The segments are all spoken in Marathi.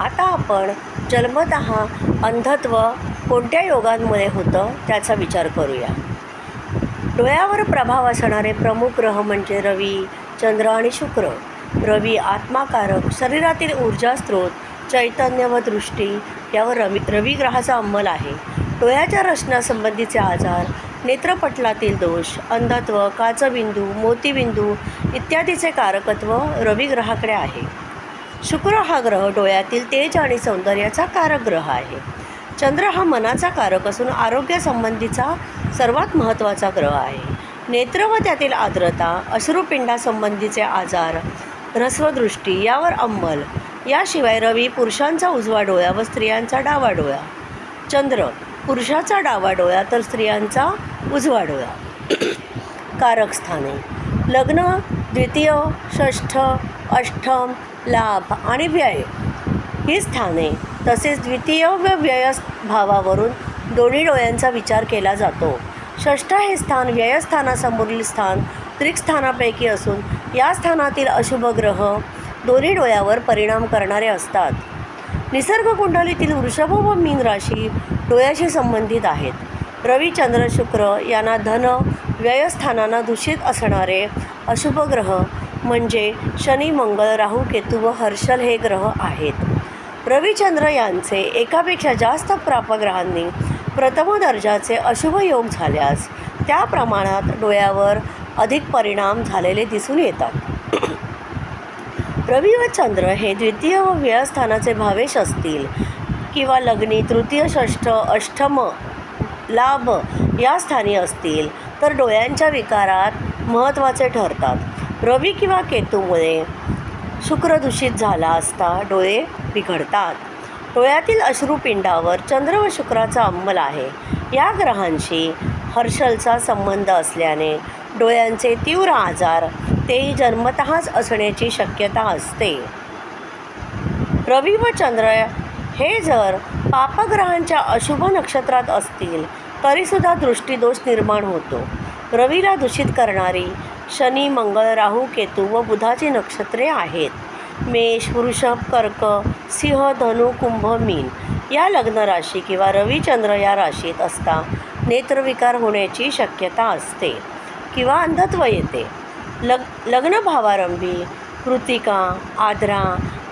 आता आपण जन्मतः अंधत्व कोणत्या योगांमध्ये होतं त्याचा विचार करूया. डोळ्यावर प्रभाव असणारे प्रमुख ग्रह म्हणजे रवी चंद्र आणि शुक्र. रवी आत्माकारक शरीरातील ऊर्जा स्रोत चैतन्य व दृष्टी यावर रवी रवी ग्रहाचा अंमल आहे. डोळ्याच्या रचनासंबंधीचे आजार नेत्रपटलातील दोष अंधत्व काचबिंदू मोतीबिंदू इत्यादीचे कारकत्व रवी ग्रहाकडे आहे. शुक्र हा ग्रह डोळ्यातील तेज आणि सौंदर्याचा कारक ग्रह आहे. चंद्र हा मनाचा कारक असून आरोग्यासंबंधीचा सर्वात महत्त्वाचा ग्रह आहे. नेत्र व त्यातील आर्द्रता अश्रुपिंडासंबंधीचे आजार ह्रस्वदृष्टी यावर अंमल. याशिवाय रवी पुरुषांचा उजवा डोळा व स्त्रियांचा डावा डोळा. चंद्र पुरुषाचा डावा डोळा तर स्त्रियांचा उजवा डोळा. कारक स्थाने. लग्न द्वितीय षष्ठ अष्टम लाभ आणि व्यय. ही स्थाने तसेच द्वितीय व व्यय भावावरून दोन्ही डोळ्यांचा विचार केला जातो. षष्ठ हे स्थान व्ययस्थानासमोरील स्थान त्रिकस्थानापैकी असून या स्थानातील अशुभ ग्रह दोन्ही डोळ्यावर परिणाम करणारे असतात. निसर्ग कुंडलीतील वृषभ व मीन राशी डोळ्याशी संबंधित आहेत. रवी चंद्र शुक्र यांना धन व्ययस्थानांना दूषित असणारे अशुभ ग्रह म्हणजे शनी मंगळ राहू केतू व हर्षल हे ग्रह आहेत. रविचंद्र यांचे एकापेक्षा जास्त प्रापग्रहांनी प्रथम दर्जाचे अशुभ योग झाल्यास त्या प्रमाणात डोळ्यावर अधिक परिणाम झालेले दिसून येतात. रवी व चंद्र हे द्वितीय व व्ययस्थानाचे भावेश असतील किंवा लग्नी तृतीय षष्ठ अष्टम लाभ या स्थानी असतील तर डोळ्यांच्या विकारात महत्त्वाचे ठरतात. रवी किंवा केतूमुळे शुक्र दूषित झाला असता डोळे बिघडतात. डोळ्यातील अश्रुपिंडावर चंद्र व शुक्राचा अंमल आहे. या ग्रहांशी हर्षलचा संबंध असल्याने डोळ्यांचे तीव्र आजार तेही जन्मतःच असण्याची शक्यता असते. रवी व चंद्र हे जर पापग्रहांच्या अशुभ नक्षत्रात असतील तरीसुद्धा दृष्टीदोष निर्माण होतो. रवीला दूषित करणारी शनी मंगळ राहू केतू व बुधाची नक्षत्रे आहेत. मेष वृषभ कर्क सिंह धनु कुंभ मीन या लग्न राशी किंवा रविचंद्र या राशीत असता नेत्रविकार होण्याची शक्यता असते किंवा अंधत्व येते. लग लग्नभावारंभी कृतिका आद्रा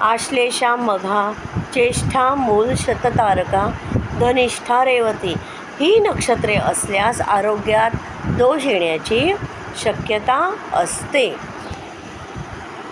आश्लेषा मघा ज्येष्ठा मूल शततारका धनिष्ठा रेवती. ही नक्षत्रे असल्यास आरोग्यात दोष येण्याची शक्यता असते.